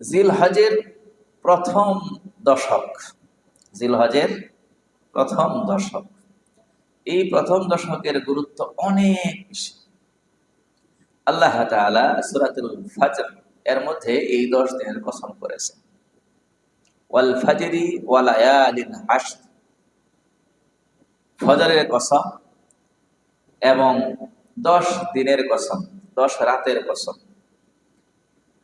জিলহজের প্রথম দশক, জিলহজের প্রথম দশক। এই প্রথম দশকের গুরুত্ব অনেক বেশি। আল্লাহ সূরাতুল ফাজর এর মধ্যে এই দশ দিনের কসম করেছেন। ওয়াল ফাজরি ওয়াল আয়ালিন আশর ফজরের কসম এবং দশ দিনের কসম দশ রাতের কসম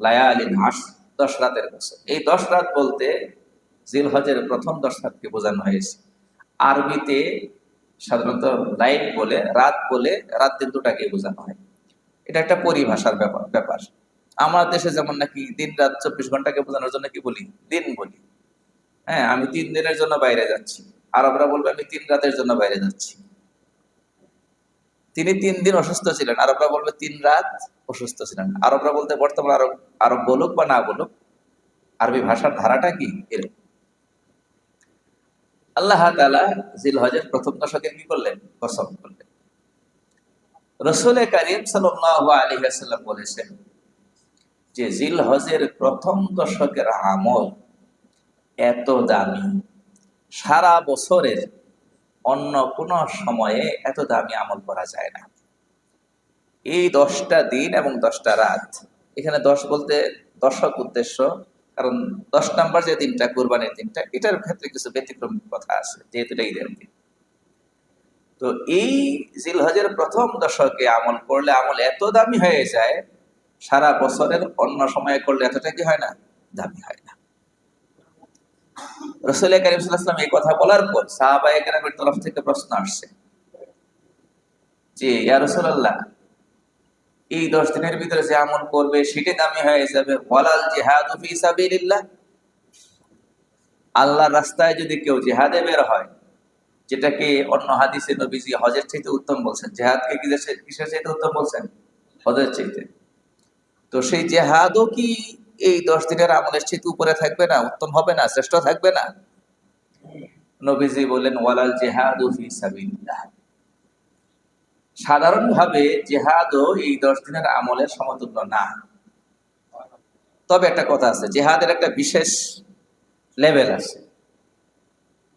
লায়ালিন আশ দশ রাতের কসম এই দশ রাত বলতে জিলহজের প্রথম দশ রাতকে বোঝানো হয়েছে। আরবিতে সাধারণত লাইট বলে, রাত বলে, রাত দিন দুটাকে বোঝানো হয়। এটা একটা পরিভাষার ব্যাপার ব্যাপার। আমার দেশে যেমন নাকি দিন রাত চব্বিশ ঘন্টাকে বোঝানোর জন্য কি বলি? দিন বলি। হ্যাঁ আমি তিন দিনের জন্য বাইরে যাচ্ছি। আরবরা বলবে, আমি তিন রাতের জন্য বাইরে যাচ্ছি। তিনি তিন দিন অসুস্থ ছিলেন। আরবরা বলবে, তিন রাত অসুস্থ ছিলেন। আরবরা বলতে বর্তমান আরব আরব বলুক বা না বলুক, আরবি ভাষার ধারাটা কি? এরকম। আল্লাহ তালা জিল হজের প্রথম দশকের কি করলেন? কসম করলেন। রসুল করিম সাল্লাহ আলী আসাল্লাম বলেছেন যে জিল হজের প্রথম দশকের আমল এত দামি, সারা বছরের অন্য কোনো সময়ে এত দামি আমল করা যায় না। এই দশটা দিন এবং দশটা রাত। এখানে দশ বলতে দশক উদ্দেশ্য, কারণ দশ নাম্বার যে দিনটা, কোরবানির দিনটা, এটার ক্ষেত্রে কিছু ব্যতিক্রম কথা আছে, যেহেতু এটা ঈদের দিন। তো এই জিলহজের প্রথম দশকে আমল করলে আমল এত দামি হয়ে যায়, সারা বছরের অন্য সময়ে করলে এতটা কি হয় না? দামি হয় না। রসুল করিম সাল্লাম এই কথা বলার পর সাহাবা তরফ থেকে প্রশ্ন আসছে যে, ইয়া রসুল্লাহ এই দশ দিনের ভিতরে যে আমল করবে সেটি দামি হয়ে যাবে। ওয়ালাল জিহাদ ফি সাবিলিল্লাহ। আল্লাহর রাস্তায় যদি কেউ জেহাদে বের হয়, যেটাকে অন্য হাদিসে নবীজি হজের চাইতে উত্তম বলছেন। জেহাদকে কিসের চাইতে উত্তম বলছেন? হজের চাইতে। তো সেই জেহাদও কি এই দশ দিনের আমলের চাইতে উপরে থাকবে না, উত্তম হবে না, শ্রেষ্ঠ থাকবে না? নবীজি বললেন, ওয়ালাল জেহাদ ফি সাবিলিল্লাহ। সাধারণভাবে জেহাদও এই দশ দিনের আমলের সমতুল্য না। তবে একটা কথা আছে, জেহাদের একটা বিশেষ লেভেল আছে।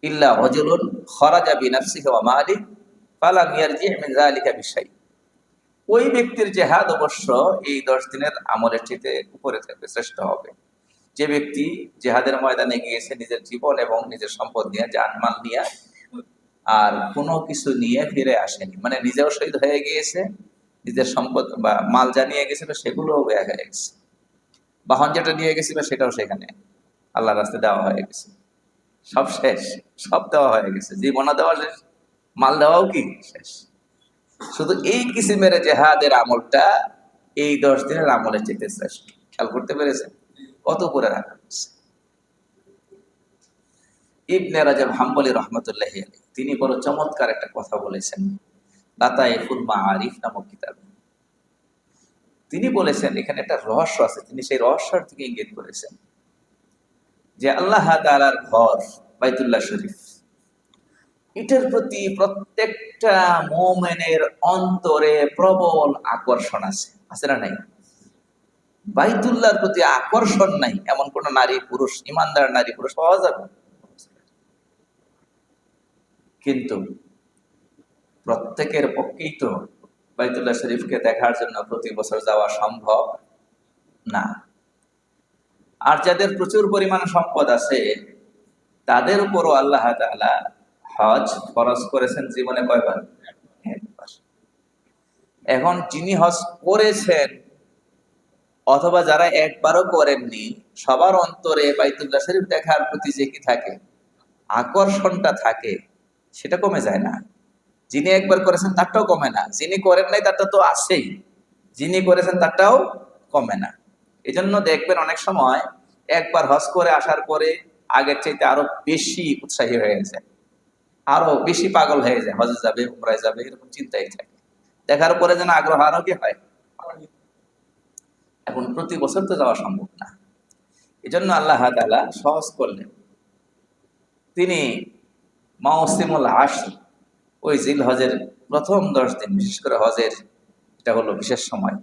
ইল্লা হজরুন খরাজা বিনাফসিহি ওয়া মালি ফালাম ইয়ারজি মিন যালিকা বিশাই। ওই ব্যক্তির জেহাদ অবশ্য এই দশ দিনের আমলের চেয়ে উপরে থাকবে, শ্রেষ্ঠ হবে। যে ব্যক্তি জেহাদের ময়দানে গিয়েছে নিজের জীবন এবং নিজের সম্পদ নিয়ে, জানমাল নিয়ে আর কোনো কিছু নিয়ে ফিরে আসেনি। মানে নিজেও শহীদ হয়ে গিয়েছে, নিজের সম্পদ বা মাল যা নিয়ে গেছিল সেগুলোও ব্যয় হয়ে গেছে। বাহন যেটা নিয়ে গেছিল সেটাও সেখানে। আল্লাহ রাস্তায় দেওয়া হয়ে গেছে। সব শেষ, সব দেওয়া হয়ে গেছে। জীবনা দেওয়া শেষ, মাল দেওয়াও কি? শেষ। শুধু এই কিসিমের জেহাদের আমলটা এই দশ দিনের আমলের চেয়ে শ্রেষ্ঠ। খেয়াল করতে পেরেছেন? কত উপরে রাখা হয়েছে? ইবনে রাজাব হাম্বলি রহমতুল্লাহ আলী তিনি বড় চমৎকার একটা কথা বলেছেন। দাতায়ে ফুলমা আরিফ নামক কিতাবে। তিনি বলেছেন, এখানে একটা রহস্য আছে, তিনি সেই রহস্যর থেকে ইঙ্গিত করেছেন। যে আল্লাহ তাআলার ঘর, বাইতুল্লাহ শরীফ, এটার প্রতি প্রত্যেকটা মোমেনের অন্তরে প্রবল আকর্ষণ আছে। আছে না নাই? বাইতুল্লাহর প্রতি আকর্ষণ নাই, এমন কোন নারী পুরুষ, ইমানদার নারী পুরুষ পাওয়া যাবে? কিন্তু প্রত্যেকের পক্ষেই তো বাইতুল্লাহ শরীফকে দেখার জন্য প্রতি বছর যাওয়া সম্ভব না। আর যাদের প্রচুর পরিমাণ সম্পদ আছে, তাদের উপরও আল্লাহ হজ ফরজ করেছেন জীবনে কয়বার? এখন যিনি হজ করেছেন, অথবা যারা একবারও করেননি, সবার অন্তরে বাইতুল্লাহ শরীফ দেখার প্রতি যে কি থাকে, আকর্ষণটা থাকে সেটা কমে যায় না। যিনি একবার করেছেন তারটাও কমে না। যিনি করেন নাই তারটা তো আছেই। যিনি করেছেন তারটাও কমে না। এই জন্য দেখবেন অনেক সময় একবার হজ করে আসার পরে আগের চাইতে আরও বেশি উৎসাহী হয়ে যায়। আরও বেশি পাগল হয়ে যায়। হজে যাবে, উমরায় যাবে, এরকম চিন্তাই থাকে। দেখার পরে যেন আগ্রহ আরও কি হয়? এখন প্রতি বছর তো যাওয়া সম্ভব না। এজন্য আল্লাহ তালা সহজ করলেন। তিনি মাওসিমুল আশ ওই জিল হজের প্রথম দশ দিন, বিশেষ করে হজের, এটা হলো বিশেষ সময়।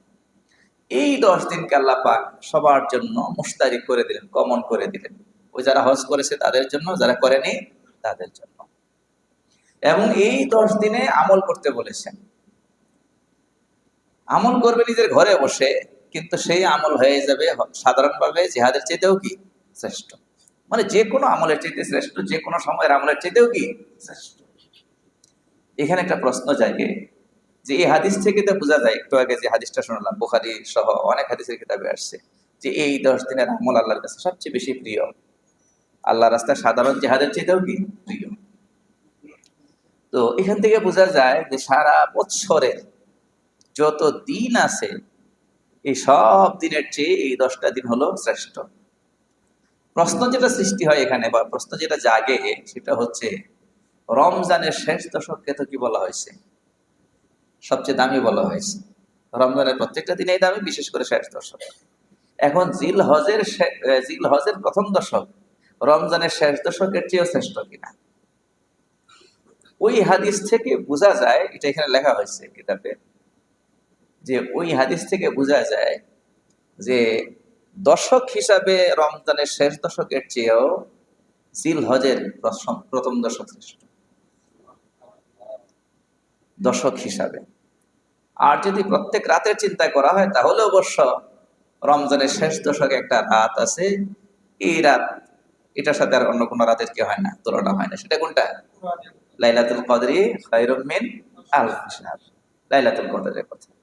এই দশ দিনকে আল্লাহ পাক সবার জন্য মুস্তারি করে দিলেন, কমন করে দিলেন। ওই যারা হজ করেছে তাদের জন্য, যারা করেনি তাদের জন্য। এবং এই দশ দিনে আমল করতে বলেছেন। আমল করবে নিজের ঘরে বসে, কিন্তু সেই আমল হয়ে যাবে সাধারণভাবে জেহাদের চাইতেও কি শ্রেষ্ঠ। মানে যে কোনো আমলের চাইতে শ্রেষ্ঠ, যে কোনো সময়ের আমলের চাইতেও কি শ্রেষ্ঠ? এখানে একটা প্রশ্ন জাগে যে এই হাদিস থেকে তো বোঝা যায়, একটু আগে যে হাদিসটা শুনলাম, বুখারি সহ অনেক হাদিসের কিতাবে আসছে, যে এই দশ দিনের আমল আল্লাহর কাছে সবচেয়ে বেশি প্রিয়। আল্লাহ রাস্তায় সাধারণ জেহাদের চাইতেও কি প্রিয়? তো এখান থেকে বোঝা যায় যে সারা বৎসরের যত দিন আছে, এই সব দিনের চেয়ে এই দশটা দিন হলো শ্রেষ্ঠ। প্রশ্ন যেটা সৃষ্টি হয় এখানে বা প্রশ্ন যেটা জাগে সেটা হচ্ছে, রমজানের শেষ দশককে তো কি বলা হয়েছে? সবচেয়ে দামি বলা হয়েছে। রমজানের প্রত্যেকটা দিনেই দামি, বিশেষ করে শেষ দশক। এখন জিল হজের জিল হজের প্রথম দশক, রমজানের শেষ দশকের চেয়েও শ্রেষ্ঠ কিনা? ওই হাদিস থেকে বোঝা যায়, এটা এখানে লেখা হয়েছে কিতাবে, যে ওই হাদিস থেকে বোঝা যায় যে দশক হিসাবে রমজানের শেষ দশকের চেয়েও জিল হজের প্রথম- দশক শ্রেষ্ঠ। দশক হিসাবে। আর যদি প্রত্যেক রাতের চিন্তা করা হয়, তাহলে অবশ্য রমজানের শেষ দশকে একটা রাত আছে। এই রাত, এটার সাথে আর অন্য কোনো রাতের কি হয় না, তুলনা হয় না। সেটা কোনটা? লাইলাতুল কদরি খায়রুম মিন আলফ লাইলাতুল কদরের কথা।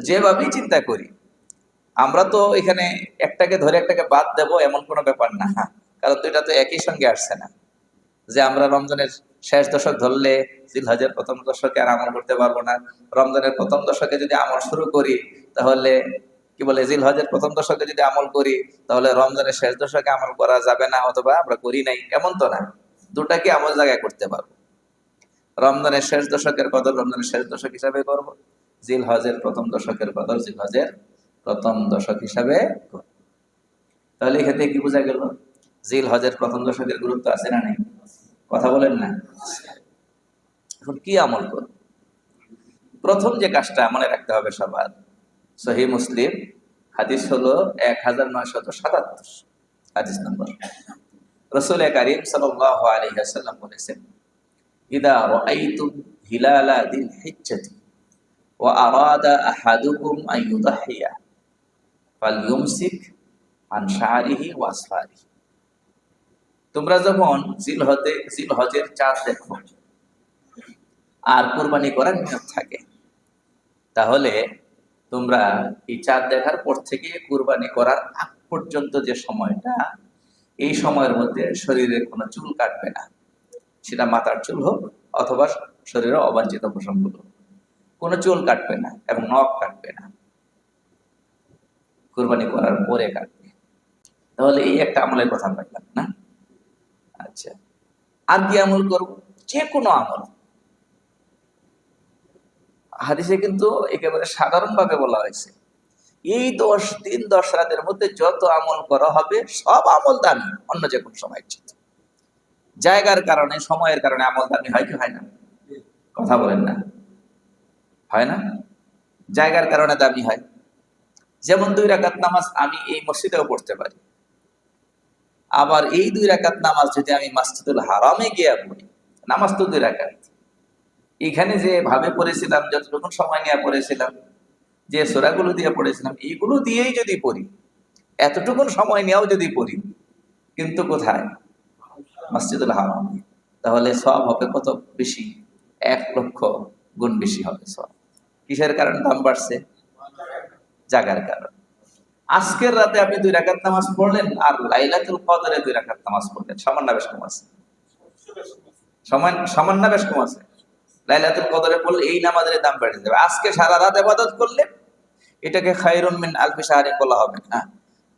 যেভাবেই চিন্তা করি আমরা তো এখানে একটাকে ধরে একটাকে বাদ দেব এমন কোনো ব্যাপার না। কারণ দুইটা তো একই সঙ্গে আসছে না। যে আমরা রমজানের শেষ দশক ধরলে জিলহজের প্রথম দশকে আর আমল করতে পারব না। রমজানের প্রথম দশকে যদি আমল শুরু করি তাহলে কি বলে জিলহজের প্রথম দশকে যদি আমল করি তাহলে রমজানের শেষ দশকে আমল করা যাবে না অথবা আমরা করি নাই এমন তো না। দুটাকে আমল জায়গায় করতে পারব। রমজানের শেষ দশকের কদর রমজানের শেষ দশক হিসাবে করব। জিল হজের প্রথম দশকের কদর জিল হজের প্রথম দশক হিসাবে তাহলে এক্ষেত্রে কি বোঝা গেল? জিল হজের প্রথম দশকের গুরুত্ব আছে না নেই? কথা বলেন না। এখন কি আমল করব? প্রথম যে কাজটা মনে রাখতে হবে সবার, সহি মুসলিম, হাদিস হলো এক হাজার নয়শত সাতাত্তর, হাদিস নম্বর। রসুল কারিম সাল্লাহ আলহিহাসাল্লাম বলেছেন, ইদা রাআইতুম হিলালা দিল হিজ্জাতি, ওয়া আরাদা আহাদুকুম আন ইউদাহিয়া। ফাল ইউমসিক আন তোমরা যখন জিল হতে জিল হজের চাঁদ দেখো আর কোরবানি করার নিয়ম থাকে, তাহলে তোমরা এই চাঁদ দেখার পর থেকে কোরবানি করার আগ পর্যন্ত যে সময়টা, এই সময়ের মধ্যে শরীরের কোনো চুল কাটবে না। সেটা মাথার চুল হোক অথবা শরীরে অবাঞ্ছিত প্রসঙ্গ হোক। কোনো চুল কাটবে না এবং নখ কাটবে না। কুরবানি করার পরে কাটবে তাহলে এই একটা আমলের কথা পাইলাম না? আচ্ছা। আর কি আমল করব? যে কোনো আমল। হাদিসে কিন্তু একেবারে সাধারণভাবে বলা হয়েছে, এই দশ দিন, দশ রাতের মধ্যে যত আমল করা হবে, সব আমল দামি, অন্য যে কোনো সময়ের চেয়ে জায়গার কারণে, সময়ের কারণে আমল দামি হয় কি হয় না? কথা বলেন না। হয় না? জায়গার কারণে দামি হয়। যেমন দুই রাকাত নামাজ আমি এই মসজিদেও পড়তে পারি। আবার এই দুই রাকাত নামাজ যদি আমি মাসজিদুল হারামে গিয়ে পড়ি, নামাজ তো দুই রাকাত। এখানে যে ভাবে পড়েছিলাম যতটুকু সময় নিয়ে পড়েছিলাম, যে সোরাগুলো দিয়ে পড়েছিলাম, এইগুলো দিয়েই যদি পড়ি এতটুকু সময় নিয়েও যদি পড়ি, কিন্তু কোথায়? মসজিদুল হারাম। তাহলে সব হবে কত বেশি? এক লক্ষ গুণ বেশি হবে সব কিসের কারণে দাম বাড়ছে? জাগার কারণ। আজকের রাতে আপনি দুই রাকাত নামাজ পড়লেন আর লাইলাতুল কদরে দুই রাকাত নামাজ পড়লেন। সামান্য বেশ কম আছে। সমান সামান্য বেশ কম আছে। লাইলাতুল কদরে পড়লে এই নামাজের দাম বেড়ে যাবে। আজকে সারা রাত আবাদত করলে এটাকে খায়রুন মিন আলফি সাহারিন বলা হবে না।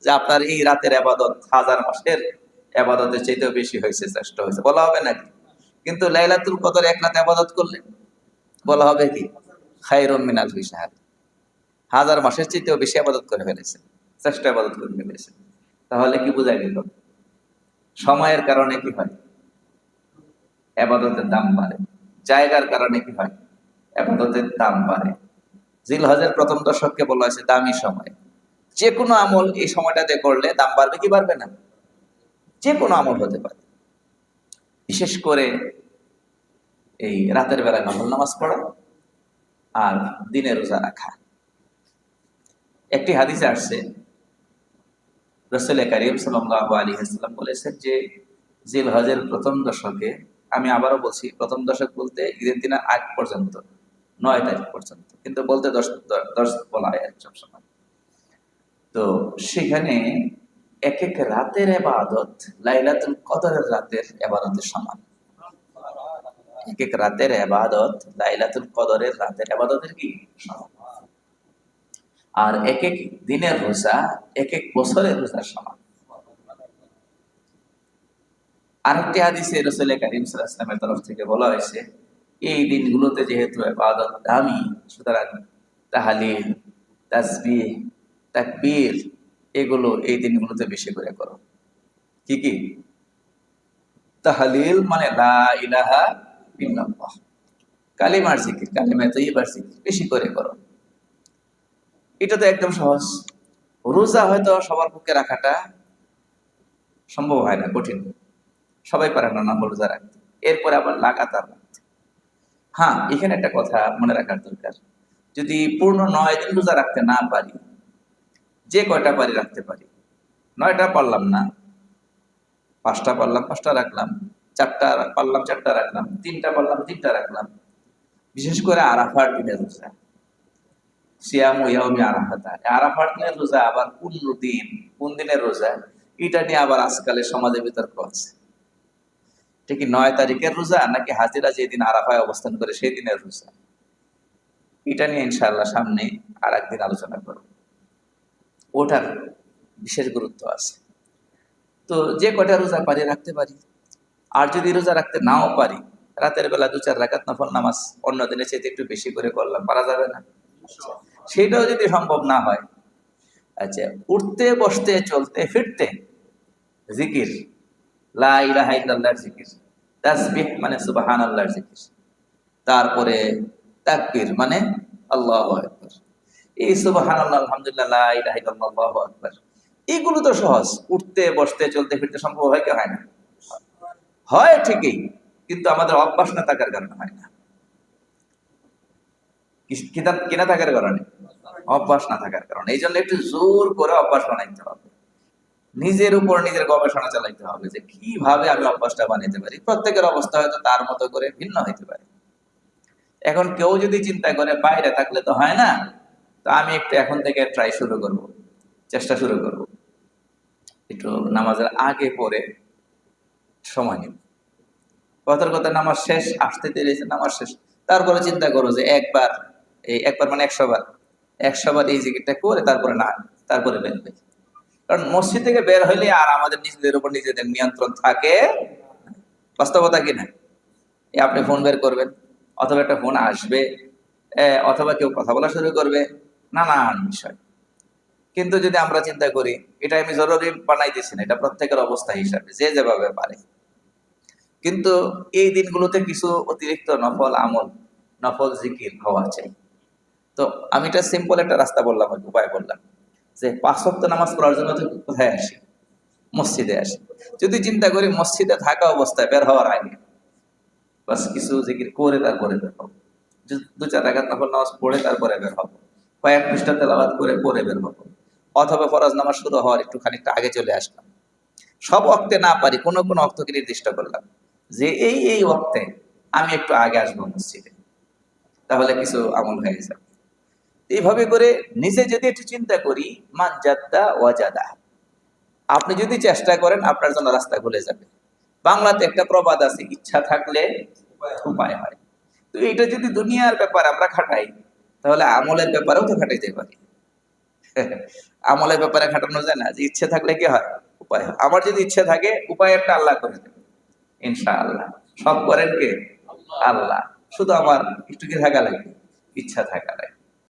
যে আপনার এই রাতের আবাদত, হাজার মাসের আবাদতের চাইতেও বেশি হয়েছে, শ্রেষ্ঠ হয়েছে, বলা হবে নাকি? কিন্তু লাইলাতুল কদর এক রাতে আবাদত করলে বলা হবে কি? খায়রুন মিন আলফি সাহারি হাজার মাসের চাইতেও বেশি আবাদত করে ফেলেছে, শ্রেষ্ঠ আবাদত করে ফেলেছে। তাহলে কি বোঝা গেল সময়ের কারণে কি হয়? আবাদতের দাম বাড়ে। জায়গার কারণে কি হয়? আবাদতের দাম বাড়ে। জিল হজের প্রথম দশককে বলা হয়েছে দামি সময়। যে কোনো আমল এই সময়টাতে করলে দাম বাড়বে কি বাড়বে না? যে কোনো আমল হতে পারে। বিশেষ করে এই রাতের বেলা নামাজ পড়া আর দিনে রোজা রাখা। একটি হাদিসে আসছে, রসুল করিম সাল্লাহ আলী হাসলাম বলেছেন যে জিল হজের প্রথম দশকে, আমি আবারও বলছি, প্রথম দশক বলতে ঈদের দিনের আগ পর্যন্ত, নয় তারিখ পর্যন্ত, কিন্তু বলতে দশ দশ বলা হয় সবসময়। তো সেখানে এক এক রাতের এবাদত, লাইলাতুল কদরের রাতের এবাদতের সমান। এক এক রাতের এবাদত, লাইলাতুল কদরের রাতের এবাদতের কি? সমান। আর এক এক দিনের রোজা এক এক বছরের রোজার সমান। আরেকটি হাদিসে রসুল করিম সাল্লামের তরফ থেকে বলা হয়েছে, এই দিনগুলোতে যেহেতু এবাদত দামি, সুতরাং তাহালিল, তাসবিহ, তাকবীর, এগুলো এই দিনগুলোতে বেশি করে করো। কি কি? তাহালিল মানে লা ইলাহা ইল্লাল্লাহ। কালিমার জিকির, কালিমায় তৈবার জিকির, বেশি করে করো। এটা তো একদম সহজ। রোজা হয়তো সবার পক্ষে রাখাটা সম্ভব হয় না, কঠিন। সবাই পারে না নম্বর রোজা রাখতে। এরপরে আবার লাগাতার রাখতে। হ্যাঁ এখানে একটা কথা মনে রাখার দরকার। যদি পূর্ণ নয় দিন রোজা রাখতে না পারি, যে কয়টা পারি রাখতে পারি? নয়টা পারলাম না। পাঁচটা পারলাম, পাঁচটা রাখলাম। চারটা পারলাম, চারটা রাখলাম। তিনটা পারলাম, তিনটা রাখলাম। বিশেষ করে আরাফার দিনের রোজা। সিয়াম ইয়ামি আরাফাতা। আরাফার দিনের রোজা আবার কোন দিন, কোন দিনের রোজা? এটা নিয়ে আবার আজকালে সমাজের বিতর্ক আছে এটা কি নয় তারিখের রোজা, নাকি হাজিরা যেদিন আরাফায় অবস্থান করে সেই দিনের রোজা? এটা নিয়ে সামনে আর একদিন আলোচনা করব। ওটার বিশেষ গুরুত্ব আছে। তো যে কটা রোজা পারি রাখতে পারি? আর যদি রোজা রাখতে নাও পারি, রাতের বেলা দু চার রাকাত নফল নামাজ অন্য দিনের চাইতে একটু বেশি করে করলাম, পারা যাবে না। সেটাও যদি সম্ভব না হয় আচ্ছা উঠতে, বসতে, চলতে, ফিরতে জিকির, লা ইলাহা ইল্লাল্লাহর জিকির, তাসবিহ মানে সুবহান আল্লাহর জিকির, তারপরে তাকবীর মানে আল্লাহু এই সুবহান আল্লাহ আলহামদুলিল্লাহ, লা ইলাহা ইল্লাল্লাহ এগুলো তো সহজ, উঠতে, বসতে, চলতে, ফিরতে সম্ভব হয় কি হয় না? হয় ঠিকই, কিন্তু আমাদের অভ্যাস না থাকার কারণে হয় না। কিনা- কিনা থাকার কারণে, অভ্যাস না থাকার কারণে। এই জন্য একটু জোর করে অভ্যাস বানাইতে হবে। নিজের উপর নিজের গবেষণা চালাইতে হবে যে কীভাবে আমি অভ্যাসটা বানাইতে পারি। প্রত্যেকের অবস্থা হয়তো তার মতো করে ভিন্ন হইতে পারে। এখন কেউ যদি চিন্তা করে, বাইরে থাকলে তো হয় না? তো আমি একটু এখন থেকে ট্রাই শুরু করব, চেষ্টা শুরু করব। একটু নামাজের আগে পরে সময় নিব। কথার কথা নামাজ শেষ, আসতে দেরি নামাজ শেষ। তারপরে চিন্তা করো যে একবার এই একবার মানে একশো বার একশো বার এই জিকিরটা করে তারপরে না, তারপরে বের হই। কারণ মসজিদ থেকে বের হইলে আর আমাদের নিজেদের উপর নিজেদের নিয়ন্ত্রণ থাকে বাস্তবতা কি না? আপনি ফোন বের করবেন, অথবা একটা ফোন আসবে অথবা কেউ কথা বলা শুরু করবে, নানান বিষয়। কিন্তু যদি আমরা চিন্তা করি, এটা আমি জরুরি বানাই দিচ্ছি না, এটা প্রত্যেকের অবস্থা হিসাবে, যে যেভাবে পারে। কিন্তু এই দিনগুলোতে কিছু অতিরিক্ত নফল আমল, নফল জিকির হওয়া চাই। তো আমি এটা সিম্পল একটা রাস্তা বললাম উপায় বললাম। যে পাঁচ ওয়াক্ত নামাজ পড়ার জন্য কোথায় আসি? মসজিদে আসি। যদি চিন্তা করি মসজিদে থাকা অবস্থায় বের হওয়ার আগে, বাস কিছু জিকির করে তারপরে বের হব। দু- চার রাখাত নফল নামাজ পড়ে তারপরে বের হব। কয়েক পৃষ্ঠা তেলাবাদ করে পরে বের হব। অথবা ফরজ নামাজ শুরু হওয়ার একটু খানিকটা আগে চলে আসলাম। সব অক্তে না পারি কোনো কোনো অক্তকে নির্দিষ্ট করলাম যে এই এই অক্তে আমি একটু আগে আসব মসজিদে। তাহলে কিছু আমল হয়ে যাবে। এইভাবে করে নিজে যদি একটু চিন্তা করি, মান জাদ্দা ওয়াজাদা আপনি যদি চেষ্টা করেন, আপনার জন্য রাস্তা খুলে যাবে। বাংলাতে একটা প্রবাদ আছে, ইচ্ছা থাকলে উপায় হয়। তো এটা যদি দুনিয়ার ব্যাপার আমরা খাটাই, তাহলে আমলের ব্যাপারেও তো খাটাইতে পারি। আমলের ব্যাপারে খাটানো যায় না, যে ইচ্ছে থাকলে কি হয়? উপায় হয়। আমার যদি ইচ্ছে থাকে, উপায় একটা আল্লাহ করে দেবে। ইনশাআল্লাহ। সব করেন কে? আল্লাহ। শুধু আমার একটু কি থাকা লাগে ইচ্ছা থাকা লাগে